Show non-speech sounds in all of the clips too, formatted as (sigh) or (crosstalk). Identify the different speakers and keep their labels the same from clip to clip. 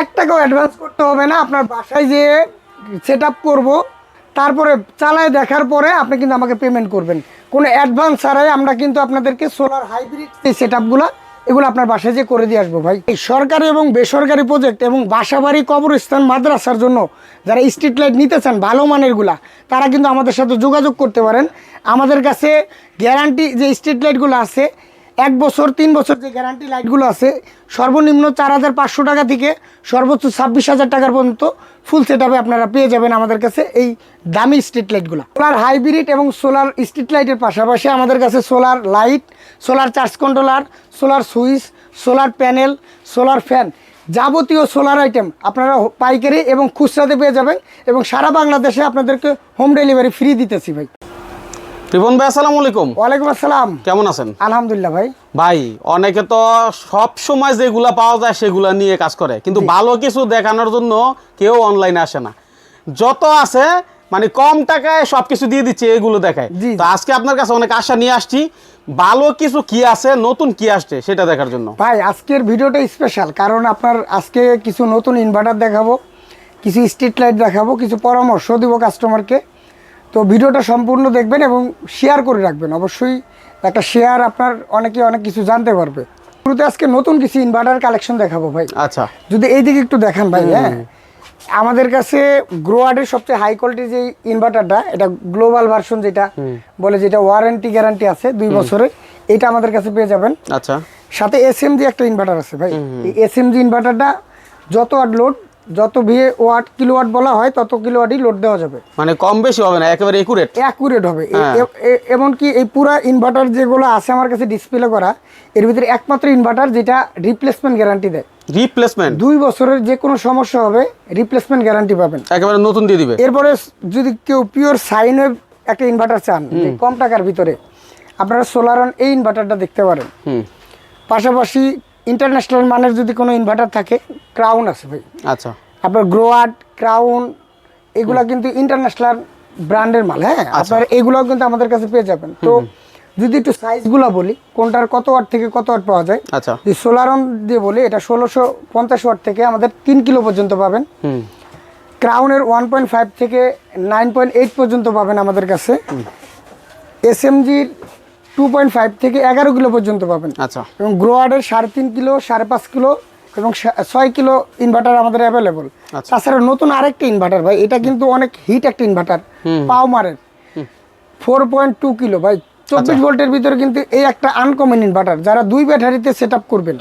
Speaker 1: এক টাকাও অ্যাডভান্স করতে হবে না, আপনার বাসায় যে সেট আপ করব। তারপরে চালায় দেখার পরে আপনি কিন্তু আমাকে পেমেন্ট করবেন। কোনো অ্যাডভান্স ছাড়াই আমরা কিন্তু আপনাদেরকে সোলার হাইব্রিড এই সেট আপগুলো এগুলো আপনার বাসায় যে করে দিয়ে আসব ভাই। এই সরকারি এবং বেসরকারি প্রজেক্ট এবং বাসাবাড়ি কবরস্থান মাদ্রাসার জন্য যারা স্ট্রিট লাইট নিতে চান, ভালো মানেরগুলা তারা কিন্তু আমাদের সাথে যোগাযোগ করতে পারেন। আমাদের কাছে গ্যারান্টি যে স্ট্রিট লাইটগুলো আছে এক বছর, তিন বছর যে গ্যারান্টি লাইটগুলো আছে, সর্বনিম্ন চার হাজার পাঁচশো টাকা থেকে সর্বোচ্চ ছাব্বিশ হাজার টাকার পর্যন্ত ফুল সেট আপনারা পেয়ে যাবেন আমাদের কাছে এই দামি স্ট্রিট লাইটগুলো সোলার হাইব্রিড এবং সোলার স্ট্রিট লাইটের পাশাপাশি আমাদের কাছে solar light solar charge controller solar switch solar panel solar fan যাবতীয় সোলার আইটেম আপনারা পাইকারি এবং খুচরাতে পেয়ে যাবেন এবং সারা বাংলাদেশে আপনাদেরকে হোম ডেলিভারি ফ্রি দিতেছি ভাই।
Speaker 2: রিপন ভাই আসসালামু আলাইকুম।
Speaker 1: ওয়ালাইকুম আসসালাম।
Speaker 2: কেমন আছেন?
Speaker 1: আলহামদুলিল্লাহ ভাই।
Speaker 2: ভাই অনেকে তো সব সময় যেগুলা পাওয়া যায় সেগুলা নিয়ে কাজ করে কিন্তু ভালো কিছু দেখানোর জন্য কেউ অনলাইনে আসে না। যত আছে মানে কম টাকায় সব কিছু দিয়ে দিচ্ছে এগুলো দেখায়। তো আজকে আপনার কাছে অনেক আশা নিয়ে আসছি ভালো কিছু কি আছে নতুন কি আসছে সেটা দেখার জন্য।
Speaker 1: ভাই আজকের ভিডিওটা স্পেশাল কারণ আপনার আজকে কিছু নতুন ইনভার্টার দেখাবো কিছু স্ট্রিট লাইট দেখাবো কিছু পরামর্শ দিব কাস্টমারকে তো ভিডিওটা সম্পূর্ণ দেখবেন এবং শেয়ার করে রাখবেন। অবশ্যই একটা শেয়ার আপনার অনেকে অনেক কিছু জানতে পারবে। শুরুতে আজকে নতুন কিছু ইনভার্টার কালেকশন দেখাবো ভাই।
Speaker 2: আচ্ছা।
Speaker 1: যদি এইদিকে একটু দেখান ভাই হ্যাঁ? আমাদের কাছে গ্রোয়ার্ডের সবচেয়ে হাই কোয়ালিটির যে ইনভার্টারটা এটা গ্লোবাল ভার্সন যেটা বলে যেটা ওয়ারেন্টি গ্যারান্টি আছে দুই বছরের এটা আমাদের কাছে পেয়ে যাবেন।
Speaker 2: আচ্ছা।
Speaker 1: সাথে এসএমজি একটা ইনভার্টার আছে ভাই। এই এসএমজি ইনভার্টারটা যত ওয়াট লোড যত ভিএ ওয়াট কিলোওয়াট বলা হয় তত কিলোওয়াটই লোড দেওয়া যাবে।
Speaker 2: মানে কম বেশি হবে না একেবারে একুরেট
Speaker 1: অ্যাকুরেট হবে।
Speaker 2: হ্যাঁ।
Speaker 1: এমনকি এই পুরা ইনভার্টার যেগুলো আছে আমার কাছে ডিসপ্লে করা এর ভিতরে একমাত্র ইনভার্টার যেটা রিপ্লেসমেন্ট গ্যারান্টি দেয়।
Speaker 2: রিপ্লেসমেন্ট
Speaker 1: দুই বছরের যে কোনো সমস্যা হবে রিপ্লেসমেন্ট গ্যারান্টি পাবেন।
Speaker 2: একেবারে নতুন দিয়ে দিবে?
Speaker 1: এরপরে যদি কেউ পিওর সাইন ওয়েভ একটা ইনভার্টার চান কম টাকার ভিতরে আপনারা সোলারন এই ইনভার্টারটা দেখতে পারেন। পাশাপাশি ইন্টারন্যাশনাল মানের যদি কোনো ইনভার্টার থাকে ক্রাউন আছে ভাই।
Speaker 2: আচ্ছা।
Speaker 1: আপনার গ্রোয়ার্ড ক্রাউন এগুলা কিন্তু ইন্টারন্যাশনাল ব্র্যান্ডের মাল হ্যাঁ? আপনার এগুলোও কিন্তু আমাদের কাছে পেয়ে যাবেন। তো যদি একটু সাইজগুলো বলি কোনটার কত ওয়াট থেকে কত ওয়াট পাওয়া যায়?
Speaker 2: আচ্ছা।
Speaker 1: যদি সোলারন দিয়ে বলি এটা ষোলোশো পঞ্চাশ ওয়াট থেকে আমাদের তিন কিলো পর্যন্ত পাবেন। ক্রাউনের ওয়ান পয়েন্ট ফাইভ থেকে নাইন পয়েন্ট এইট পর্যন্ত পাবেন আমাদের কাছে। এস এসএমজির টু পয়েন্ট ফাইভ থেকে এগারো কিলো পর্যন্ত পাবেন।
Speaker 2: আচ্ছা।
Speaker 1: এবং গ্রোয়ার্ডের সাড়ে তিন কিলো সাড়ে পাঁচ কিলো এবং ছয় কিলো ইনভার্টার আমাদের অ্যাভেলেবল
Speaker 2: আচ্ছা।
Speaker 1: তাছাড়া নতুন আরেকটা ইনভার্টার ভাই এটা কিন্তু অনেক হিট একটা ইনভার্টার পাওমারের ফোর পয়েন্ট টু কিলো ভাই চব্বিশ
Speaker 2: আচ্ছা।
Speaker 1: ভোল্টের ভিতরে কিন্তু এই একটা আনকমন ইনভার্টার যারা দুই ব্যাটারিতে সেট আপ করবেন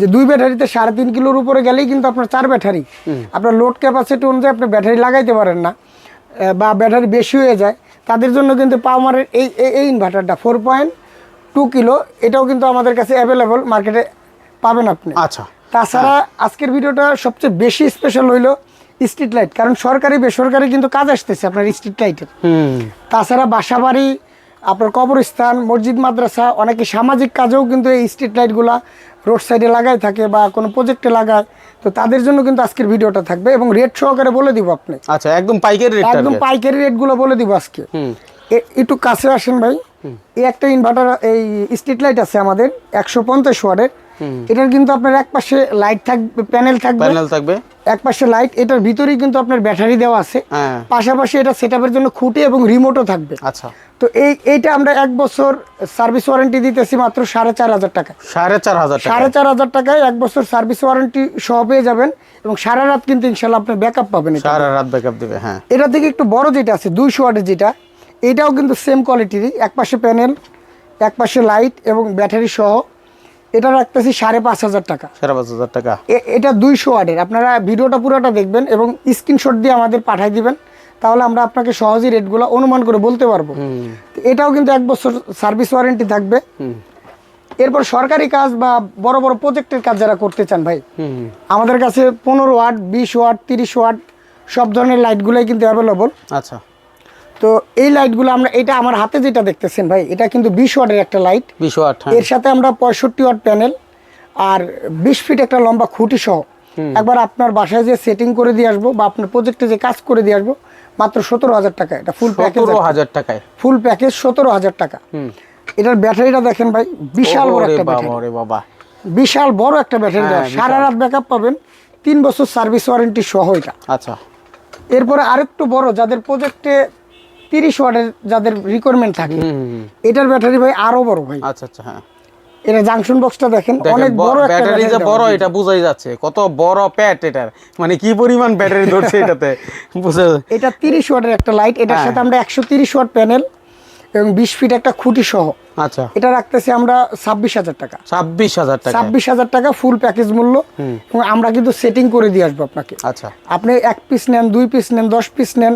Speaker 1: যে দুই ব্যাটারিতে সাড়ে তিন কিলোর উপরে গেলেই কিন্তু আপনার চার ব্যাটারি। আপনার লোড ক্যাপাসিটি অনুযায়ী আপনি ব্যাটারি লাগাইতে পারেন না বা ব্যাটারি বেশি হয়ে যায়। তাদের জন্য কিন্তু পাওয়ারের এই এই- ইনভার্টারটা ফোর পয়েন্ট টু কিলো এটাও কিন্তু আমাদের কাছে অ্যাভেলেবল মার্কেটে পাবেন আপনি।
Speaker 2: আচ্ছা।
Speaker 1: তাছাড়া আজকের ভিডিওটা সবচেয়ে বেশি স্পেশাল হইল স্ট্রিট লাইট কারণ সরকারি বেসরকারি কিন্তু কাজ আসতেছে আপনার স্ট্রিট লাইটের তাছাড়া বাসাবাড়ি আপনার কবরস্থান মসজিদ মাদ্রাসা অনেকে সামাজিক কাজেও কিন্তু এই স্ট্রিট লাইটগুলা রোড সাইডে লাগাই থাকে বা কোনো প্রজেক্টে লাগায়। তো তাদের জন্য কিন্তু আজকের ভিডিওটা থাকবে এবং রেট সহকারে বলে দিব আপনি।
Speaker 2: আচ্ছা একদম পাইকারি রেট
Speaker 1: একদম পাইকারি রেটগুলো বলে দিব আজকে। একটু কাছে আসেন ভাই। এই একটা ইনভার্টার এই স্ট্রিট লাইট আছে আমাদের একশো পঞ্চাশ ওয়ার্ডের এটার কিন্তু আপনার এক পাশে লাইট থাকবে প্যানেল থাকবে।
Speaker 2: প্যানেল থাকবে।
Speaker 1: এক পাশে লাইট এটার ভিতরেই কিন্তু আপনার ব্যাটারি দেওয়া আছে।
Speaker 2: হ্যাঁ।
Speaker 1: পাশাপাশি এটা সেটআপের জন্য খুঁটি এবং রিমোটও থাকবে।
Speaker 2: আচ্ছা।
Speaker 1: তো এই এইটা আমরা এক বছর সার্ভিস ওয়ারেন্টি দিতেছি মাত্র সাড়ে চার হাজার টাকা।
Speaker 2: সাড়ে চার হাজার টাকা।
Speaker 1: সাড়ে চার হাজার টাকায় এক বছর সার্ভিস ওয়ারেন্টি সহ পেয়ে যাবেন এবং সারা রাত কিন্তু ইনশাল্লাহ আপনি ব্যাকআপ পাবেন।
Speaker 2: সারা রাত ব্যাকআপ দিবে হ্যাঁ।
Speaker 1: এটা থেকে একটু বড় যেটা আছে দুইশো ওয়াটের যেটা এটাও কিন্তু সেম কোয়ালিটিরই এক পাশে প্যানেল এক পাশে লাইট এবং ব্যাটারি সহ। এটা রাখতেছি সাড়ে পাঁচ হাজার টাকা।
Speaker 2: সাড়ে পাঁচ হাজার টাকা।
Speaker 1: এটা দুইশো ওয়াটের। আপনারা ভিডিওটা পুরোটা দেখবেন এবং স্ক্রিনশট দিয়ে আমাদের পাঠিয়ে দিবেন তাহলে আমরা আপনাকে সহজেই রেটগুলো অনুমান করে বলতে পারব। এটাও কিন্তু এক বছর সার্ভিস ওয়ারেন্টি থাকবে। এরপর সরকারি কাজ বা বড় বড় প্রজেক্টের কাজ যারা করতে চান ভাই আমাদের কাছে পনেরো ওয়াট বিশ ওয়াট তিরিশ ওয়াট সব ধরনের লাইটগুলোই কিন্তু অ্যাভেলেবল
Speaker 2: আচ্ছা।
Speaker 1: তো এই লাইটগুলো আমরা এটা আমার হাতে যেটা দেখতেছেন ভাই এটা কিন্তু বিশ ওয়াটের একটা লাইট
Speaker 2: বিশ আট হ্যাঁ।
Speaker 1: এর সাথে আমরা পঁয়ষট্টি ওয়াট প্যানেল আর বিশ ফিট একটা লম্বা খুঁটি সহ। একবার আপনার বাসায় যে সেটিং করে দিয়ে আসব বা আপনার প্রজেক্টে যে কাজ করে দিয়ে আসব মাত্র সতেরো হাজার টাকা এটা ফুল প্যাকেজ
Speaker 2: হাজার টাকায়।
Speaker 1: ফুল প্যাকেজ সতেরো হাজার টাকা। এটার ব্যাটারিটা দেখেন ভাই বিশাল বড় একটা ব্যাটারি।
Speaker 2: বাবা।
Speaker 1: বিশাল বড় একটা ব্যাটারি
Speaker 2: হ্যাঁ,
Speaker 1: সারা রাত ব্যাকআপ পাবেন তিন বছর সার্ভিস ওয়ারেন্টি সহ এটা।
Speaker 2: আচ্ছা।
Speaker 1: এরপরে আরেকটু বড় যাদের প্রজেক্টে তিরিশ ওয়াটের যাদের রিকোয়ারমেন্ট থাকে। এটার ব্যাটারি ভাই আরও বড় ভাই।
Speaker 2: আচ্ছা আচ্ছা হ্যাঁ।
Speaker 1: এটা জাংশন বক্সটা দেখেন অনেক বড়
Speaker 2: ব্যাটারি যে বড় এটা বোঝাই যাচ্ছে কত বড় প্যাট এটার। মানে কি পরিমাণ ব্যাটারি ধরছে এটাতে (laughs) বুঝা
Speaker 1: এটা তিরিশ ওয়াটের একটা লাইট এটার
Speaker 2: হ্যাঁ।
Speaker 1: সাথে আমরা একশো তিরিশ ওয়াট প্যানেল এবং বিশ ফিট একটা খুঁটি সহ।
Speaker 2: আচ্ছা।
Speaker 1: এটা রাখতেছি আমরা ছাব্বিশ হাজার টাকা।
Speaker 2: ছাব্বিশ হাজার টাকা।
Speaker 1: ছাব্বিশ হাজার টাকা ফুল প্যাকেজ মূল্য। এবং আমরা কিন্তু সেটিং করে দিয়ে আসব আপনাকে।
Speaker 2: আচ্ছা।
Speaker 1: আপনি এক পিস নেন দুই পিস নেন দশ পিস নেন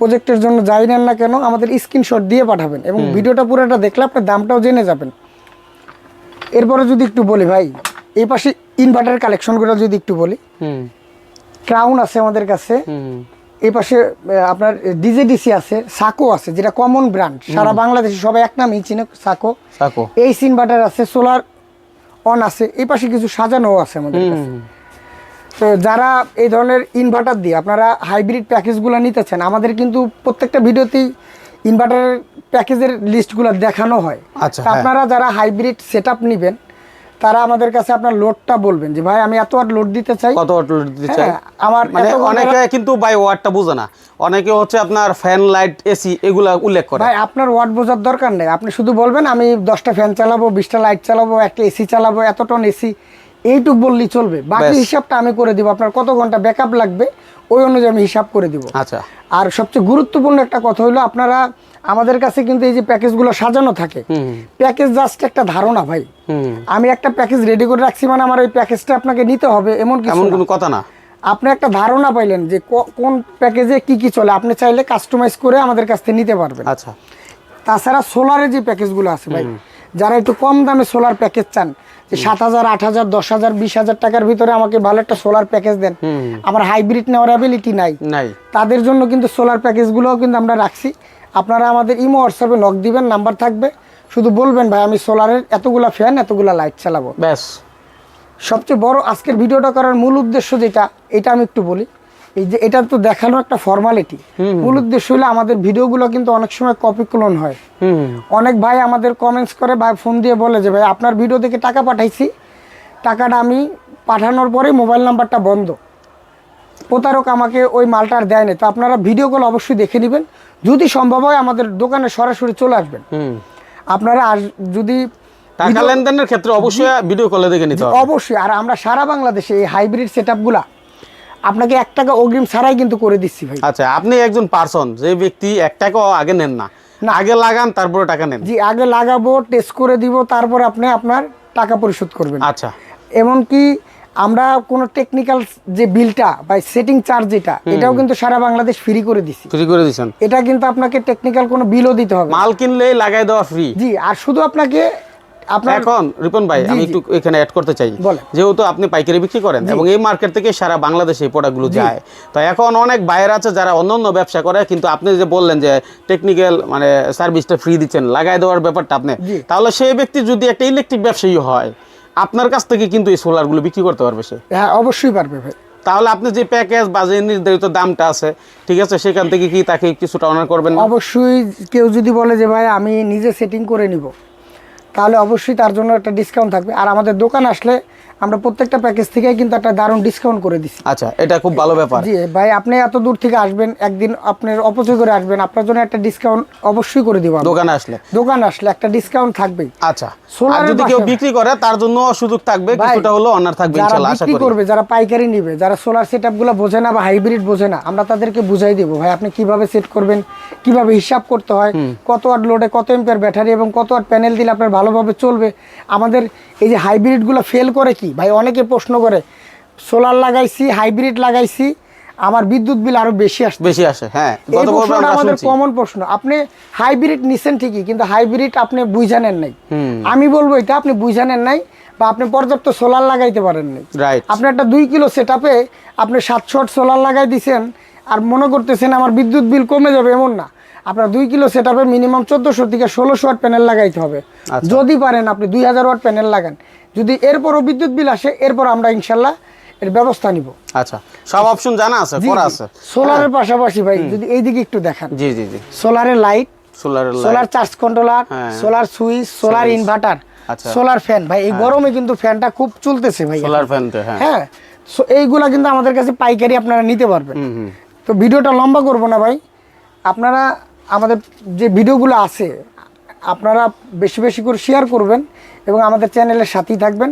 Speaker 1: প্রজেক্টের জন্য যাই নেন না কেন আমাদের স্ক্রিনশট দিয়ে পাঠাবেন এবং ভিডিওটা পুরোটা দেখলে আপনার দামটাও জেনে যাবেন। এরপরে যদি একটু বলি ভাই এই পাশে ইনভার্টার কালেকশনগুলো যদি একটু বলি ক্রাউন আছে আমাদের কাছে এই পাশে আপনার ডিজেডিসি আছে সাকো আছে যেটা কমন ব্র্যান্ড সারা বাংলাদেশে সবাই এক নামই চিনে সাকো
Speaker 2: থাকো
Speaker 1: এই ইনভার্টার আছে সোলার অন আছে এই পাশে কিছু সাজানো আছে আমাদের কাছে। তো যারা এই ধরনের ইনভার্টার দিয়ে আপনারা হাইব্রিড প্যাকেজগুলো নিতে চান আমাদের কিন্তু প্রত্যেকটা ভিডিওতেই ইনভার্টারের প্যাকেজের লিস্টগুলো দেখানো হয়।
Speaker 2: আচ্ছা, হ্যাঁ।
Speaker 1: আপনারা যারা হাইব্রিড সেট নেবেন তারা আমাদের কাছে আপনার লোডটা বলবেন যে ভাই আমি এত আর লোড দিতে চাই।
Speaker 2: কত ওয়াট লোড দিতে চাই?
Speaker 1: হ্যাঁ, আমার
Speaker 2: মানে অনেকে কিন্তু বাই ওয়াটটা বোঝে না। অনেকে হচ্ছে আপনার ফ্যান লাইট এসি এগুলা উল্লেখ করে।
Speaker 1: ভাই আপনার ওয়াট বোঝার দরকার নেই। আপনি শুধু বলবেন আমি দশটা ফ্যান চালাবো বিশটা লাইট চালাবো একটা এসি চালাবো এত টন এসি এইটুক বললেই চলবে। বাকি হিসাবটা আমি করে দিব। আপনার কত ঘণ্টা ব্যাকআপ লাগবে ওই অনুযায়ী আমি হিসাব করে দিব।
Speaker 2: আচ্ছা।
Speaker 1: আর সবচেয়ে গুরুত্বপূর্ণ একটা কথা হলো আপনারা আমাদের কাছে কিন্তু এই যে প্যাকেজগুলো সাজানো থাকে প্যাকেজ জাস্ট একটা ধারণা ভাই। আমি একটা প্যাকেজ রেডি করে রাখছি মানে আমার ওই প্যাকেজটা আপনাকে নিতে হবে এমন কিছু
Speaker 2: কোনো কথা না।
Speaker 1: আপনি একটা ধারণা পাইলেন যে কোন প্যাকেজে কি কি চলে আপনি চাইলে কাস্টমাইজ করে আমাদের কাছ থেকে নিতে পারবেন।
Speaker 2: আচ্ছা।
Speaker 1: তাছাড়া সোলারের যে প্যাকেজগুলো আছে ভাই যারা একটু কম দামে সোলার প্যাকেজ চান সাত হাজার আট হাজার দশ হাজার বিশ হাজার টাকার ভিতরে আমাকে ভালো একটা সোলার প্যাকেজ দেন। আমার হাইব্রিড নেওয়ার অ্যাবিলিটি
Speaker 2: নাই।
Speaker 1: তাদের জন্য কিন্তু সোলার প্যাকেজগুলোও কিন্তু আমরা রাখছি। আপনারা আমাদের ইমো হোয়াটসঅ্যাপে নক দিবেন নাম্বার থাকবে। শুধু বলবেন ভাই আমি সোলারের এতগুলা ফ্যান এতগুলা লাইট চালাবো।
Speaker 2: ব্যাস।
Speaker 1: সবচেয়ে বড় আজকের ভিডিওটা করার মূল উদ্দেশ্য যেটা এটা আমি একটু বলি। এই যে এটা তো দেখানো একটা ফর্মালিটি মূল উদ্দেশ্য হলো আমাদের ভিডিওগুলো কিন্তু অনেক সময় কপি ক্লোন হয়।
Speaker 2: হুম।
Speaker 1: অনেক ভাই আমাদের কমেন্টস করে ভাই ফোন দিয়ে বলে যে ভাই আপনার ভিডিও দেখে টাকা পাঠাইছি। টাকাটা আমি পাঠানোর পরে মোবাইল নাম্বারটা বন্ধ। প্রতারক আমাকে ওই মালটা আর দেয়নি। তো আপনারা ভিডিও কল অবশ্যই দেখে নেবেন। যদি সম্ভব হয় আমাদের দোকানে সরাসরি চলে আসবেন। আপনারা আস যদি
Speaker 2: টাকা লেনদেনের ক্ষেত্রে অবশ্যই ভিডিও কলে দেখে নিতে হবে।
Speaker 1: অবশ্যই। আর আমরা সারা বাংলাদেশে এই হাইব্রিড সেট আপনাকে এক টাকা অগ্রিম ছাড়াই কিন্তু করে দিচ্ছি ভাই।
Speaker 2: আচ্ছা আপনি একজন পার্সন যে ব্যক্তি এক টাকাও আগে নেন না।
Speaker 1: না।
Speaker 2: আগে লাগান তারপরে টাকা নেন।
Speaker 1: জি আগে লাগাবো টেস্ট করে দিব তারপর আপনি আপনার টাকা পরিশোধ করবেন।
Speaker 2: আচ্ছা।
Speaker 1: এমনকি আমরা কোনো টেকনিক্যাল যে বিলটা বা সেটিং চার্জ যেটা এটাও কিন্তু সারা বাংলাদেশ ফ্রি করে দিছি।
Speaker 2: ফ্রি করে দিচ্ছেন
Speaker 1: এটা কিন্তু আপনাকে টেকনিক্যাল কোনো বিলও দিতে হবে
Speaker 2: মাল কিনলেই লাগাই দেওয়া ফ্রি
Speaker 1: জি আর শুধু আপনাকে
Speaker 2: এখন রিপন ভাই আমি একটু এখানে অ্যাড করতে চাই। যেহেতু আপনি পাইকারি বিক্রি করেন এবং এই মার্কেট থেকে সারা বাংলাদেশে এই প্রোডাক্টগুলো যায়। তো এখন অনেক বাইরে আছে যারা অন্য অন্য ব্যবসা করে কিন্তু আপনি যে বললেন যে টেকনিক্যাল মানে সার্ভিসটা ফ্রি দিচ্ছেন লাগাই দেওয়ার ব্যাপারটা আপনি তাহলে সেই ব্যক্তি যদি একটা ইলেকট্রিক ব্যবসায়ী হয় আপনার কাছ থেকে কিন্তু এই সোলারগুলো বিক্রি করতে পারবে সে।
Speaker 1: হ্যাঁ অবশ্যই পারবে ভাই।
Speaker 2: তাহলে আপনি যে প্যাকেজ বা যে নির্ধারিত দামটা আছে ঠিক আছে সেখান থেকে কি তাকে কিছুটা অনার করবেন
Speaker 1: অবশ্যই কেউ যদি বলে যে ভাই আমি নিজে সেটিং করে নিব। তাহলে অবশ্যই তার জন্য একটা ডিসকাউন্ট থাকবে। আর আমাদের দোকান আসলে আমরা প্রত্যেকটা প্যাকেজ থেকে কিন্তু একটা দারুণ ডিসকাউন্ট করে দিচ্ছি
Speaker 2: আচ্ছা এটা খুব ভালো ব্যাপার।
Speaker 1: জি ভাই আপনি এত দূর থেকে আসবেন একদিন আপনার অপচয় করে আসবেন আপনার জন্য একটা ডিসকাউন্ট অবশ্যই করে দিব।
Speaker 2: দোকানে আসলে।
Speaker 1: দোকান আসলে একটা ডিসকাউন্ট থাকবে
Speaker 2: আচ্ছা আর যদি কেউ বিক্রি করে তার জন্য সুযোগ থাকবে কিছুটা হলো অনার থাকবে ইনশাআল্লাহ আশা করি।
Speaker 1: করবে যারা পাইকারি নিবে যারা সোলার সেট আপগুলো বোঝে না বা হাইব্রিড বোঝে না আমরা তাদেরকে বুঝাই দেবো ভাই আপনি কীভাবে সেট করবেন কীভাবে হিসাব করতে হয় কত ওয়াট লোডে কত এম্পিয়ার ব্যাটারি এবং কত ওয়াট প্যানেল দিলে আপনার ভালোভাবে চলবে আমাদের এই যে হাইব্রিডগুলো ফেল করে কি? ভাই অনেকে প্রশ্ন করে সোলার লাগাইছি হাইব্রিড লাগাইছি আমার বিদ্যুৎ বিল আরও বেশি আসছে।
Speaker 2: বেশি আসে হ্যাঁ
Speaker 1: এই প্রশ্নটা আমাদের কমন প্রশ্ন। আপনি হাইব্রিড নিছেন ঠিকই কিন্তু হাইব্রিড আপনি বুঝানেন নাই। আমি বলব এটা আপনি বুঝানেন নাই বা আপনি পর্যাপ্ত সোলার লাগাইতে পারেন নাই। আপনি একটা দুই কিলো সেট আপে আপনি সাতশো সোলার লাগাই দিছেন আর মনে করতেছেন আমার বিদ্যুৎ বিল কমে যাবে এমন না। আপনার দুই কিলো সেট আপে মিনিমাম চোদ্দোশো থেকে ষোলোশো ওয়াট প্যানেল লাগাইতে হবে।
Speaker 2: আচ্ছা।
Speaker 1: যদি পারেন আপনি দুই হাজার ওয়াট প্যানেল লাগান। যদি এরপরও বিদ্যুৎ বিল আসে এরপর আমরা ইনশাল্লাহ এর ব্যবস্থা নিব।
Speaker 2: আচ্ছা সব অপশন জানা আছে করা আছে।
Speaker 1: সোলারের পাশাপাশি ভাই যদি এইদিকে একটু দেখান।
Speaker 2: জি জি জি।
Speaker 1: সোলারের লাইট
Speaker 2: সোলারের
Speaker 1: সোলার চার্জ কন্ট্রোলার
Speaker 2: হ্যাঁ।
Speaker 1: সোলার সুইচ সোলার ইনভার্টার
Speaker 2: আচ্ছা।
Speaker 1: সোলার ফ্যান ভাই এই গরমে কিন্তু ফ্যানটা খুব চলতেছে ভাই।
Speaker 2: সোলার ফ্যান তো হ্যাঁ।
Speaker 1: হ্যাঁ। সো এইগুলা কিন্তু আমাদের কাছে পাইকারি আপনারা নিতে পারবেন। তো ভিডিওটা লম্বা করব না ভাই। আপনারা আমাদের যে ভিডিওগুলো আছে আপনারা বেশি বেশি করে শেয়ার করবেন এবং আমাদের চ্যানেলের সাথেই থাকবেন।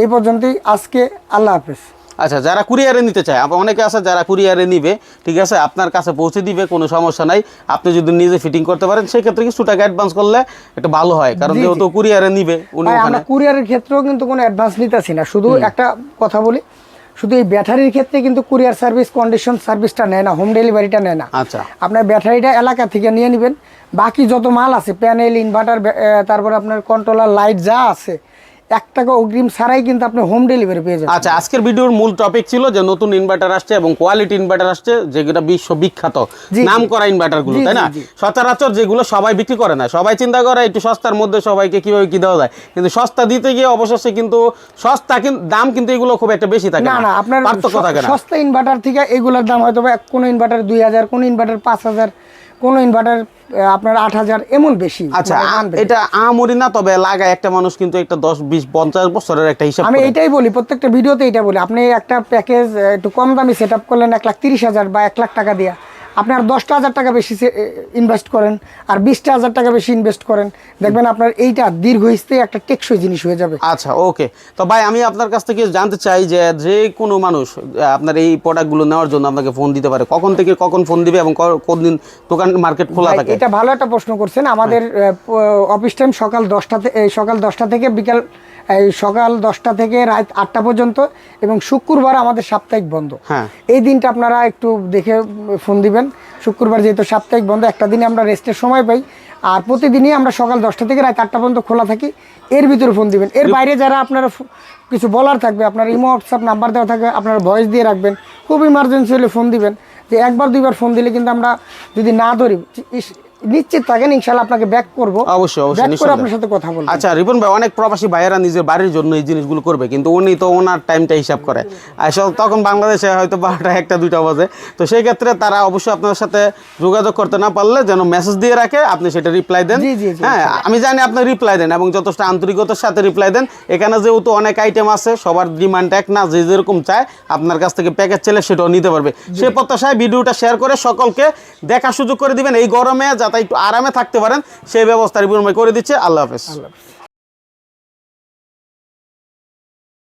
Speaker 1: এই পর্যন্তই আজকে আল্লাহ হাফেজ।
Speaker 2: আচ্ছা যারা কুরিয়ারে নিতে চায় অনেকে আছে যারা কুরিয়ারে নিবে ঠিক আছে আপনার কাছে পৌঁছে দিবে কোনো সমস্যা নাই। আপনি যদি নিজে ফিটিং করতে পারেন সেক্ষেত্রে কিছু টাকা অ্যাডভান্স করলে এটা ভালো হয় কারণ। যেহেতু কুরিয়ারে নিবে উনি
Speaker 1: আমরা কুরিয়ারের ক্ষেত্রেও কিন্তু কোনো অ্যাডভান্স নিতেছি না। শুধু একটা কথা বলি শুধু এই ব্যাটারির ক্ষেত্রে কিন্তু কুরিয়ার সার্ভিস কন্ডিশন সার্ভিসটা নেয় না হোম ডেলিভারিটা নেয় না।
Speaker 2: আচ্ছা।
Speaker 1: আপনার ব্যাটারিটা এলাকা থেকে নিয়ে নেবেন। বাকি যত মাল আছে প্যানেল ইনভার্টার তারপর আপনার কন্ট্রোলার লাইট যা আছে এক টাকা অগ্রিম ছাড়াই কিন্তু আপনি হোম ডেলিভারি পেয়ে যাবেন
Speaker 2: আচ্ছা আজকের ভিডিওর মূল টপিক ছিল যে নতুন ইনভার্টার আসছে এবং কোয়ালিটি ইনভার্টার আসছে যেগুলো বিশ্ব বিখ্যাত নাম করা
Speaker 1: ইনভার্টারগুলো
Speaker 2: তাই না। সচরাচর যেগুলো সবাই বিক্রি করে না। সবাই চিন্তা করে একটু সস্তার মধ্যে সবাইকে কীভাবে কি দেওয়া যায়। কিন্তু সস্তা দিতে গিয়ে অবশেষে কিন্তু সস্তা কিন্তু দাম কিন্তু এগুলো খুব একটা বেশি থাকে
Speaker 1: না না। আপনার
Speaker 2: পার্থক্য থাকে না।
Speaker 1: সস্তা ইনভার্টার থেকে এগুলোর দাম হয়তো কোনো ইনভার্টার দুই হাজার কোনো ইনভার্টার পাঁচ হাজার। কোনো ইনভার্টার আপনার আট হাজার এমন বেশি
Speaker 2: আচ্ছা
Speaker 1: মানে।
Speaker 2: এটা আমরি না তবে লাগায় একটা মানুষ কিন্তু একটা দশ বিশ পঞ্চাশ বছরের একটা হিসাব
Speaker 1: আমি এটাই বলি প্রত্যেকটা ভিডিওতে এটা বলি আপনি একটা প্যাকেজ একটু কম দামি সেট আপ করলেন এক লাখ তিরিশ হাজার বা এক লাখ টাকা দিয়া আপনি আর দশটা হাজার টাকা বেশি ইনভেস্ট করেন আর বিশটা হাজার টাকা বেশি ইনভেস্ট করেন দেখবেন আপনার এইটা দীর্ঘস্থায়ী একটা টেকসই জিনিস হয়ে যাবে।
Speaker 2: আচ্ছা ওকে। তো ভাই আমি আপনার কাছ থেকে জানতে চাই যে যে কোনো মানুষ আপনার এই প্রোডাক্টগুলো নেওয়ার জন্য আপনাকে ফোন দিতে পারে। কখন থেকে কখন ফোন দিবে এবং কোন দিন দোকান মার্কেট খোলা থাকে?
Speaker 1: এটা ভালো একটা প্রশ্ন করছেন। আমাদের অফিস টাইম সকাল দশটা থেকে সকাল দশটা থেকে বিকাল এই সকাল দশটা থেকে রাত আটটা পর্যন্ত এবং শুক্রবার আমাদের সাপ্তাহিক বন্ধ।
Speaker 2: হ্যাঁ।
Speaker 1: এই দিনটা আপনারা একটু দেখে ফোন দিবেন। শুক্রবার যেহেতু সাপ্তাহিক বন্ধ একটা দিনে আমরা রেস্টের সময় পাই। আর প্রতিদিনই আমরা সকাল দশটা থেকে রাত আটটা পর্যন্ত খোলা থাকি। এর ভিতরে ফোন দিবেন। এর বাইরে যারা আপনারা কিছু বলার থাকবে আপনার ইমো হোয়াটসঅ্যাপ নাম্বার দেওয়া থাকবে আপনারা ভয়েস দিয়ে রাখবেন। খুব ইমার্জেন্সি হলে ফোন দিবেন। যে একবার দুইবার ফোন দিলে কিন্তু আমরা যদি না ধরি নিশ্চিত থাকেন ইনশাল্লাহ আপনাকে ব্যাক করব।
Speaker 2: অবশ্যই অবশ্যই নিঃসন্দেহে।
Speaker 1: আপনার সাথে কথা বলব।
Speaker 2: আচ্ছা রিপন ভাই অনেক প্রবাসী ভাইয়েরা নিজের বাড়ির জন্য এই জিনিসগুলো করবে কিন্তু উনি তো ওনার টাইমটা হিসাব করে। আসলে তখন বাংলাদেশে হয়তো বারোটা একটা দুইটা বাজে। তো সেই ক্ষেত্রে তারা অবশ্যই আপনার সাথে যোগাযোগ করতে না পারলে যেন মেসেজ দিয়ে রাখে আপনি সেটা রিপ্লাই দেন। হ্যাঁ আমি জানি আপনি রিপ্লাই দেন এবং যথেষ্ট আন্তরিকতার সাথে রিপ্লাই দেন। এখানে যেহেতু অনেক আইটেম আছে সবার ডিমান্ড এক না যে যেরকম চায় আপনার কাছ থেকে প্যাকেজ চলে সেটাও নিতে পারবে। সে প্রত্যাশায় ভিডিওটা শেয়ার করে সকলকে দেখার সুযোগ করে দিবেন। এই গরমে যাতে একটু আরামে থাকতে পারেন। সেই ব্যবস্থা রিপন করে দিচ্ছে। আল্লাহ হাফেজ।
Speaker 1: আল্লাহ হাফেজ।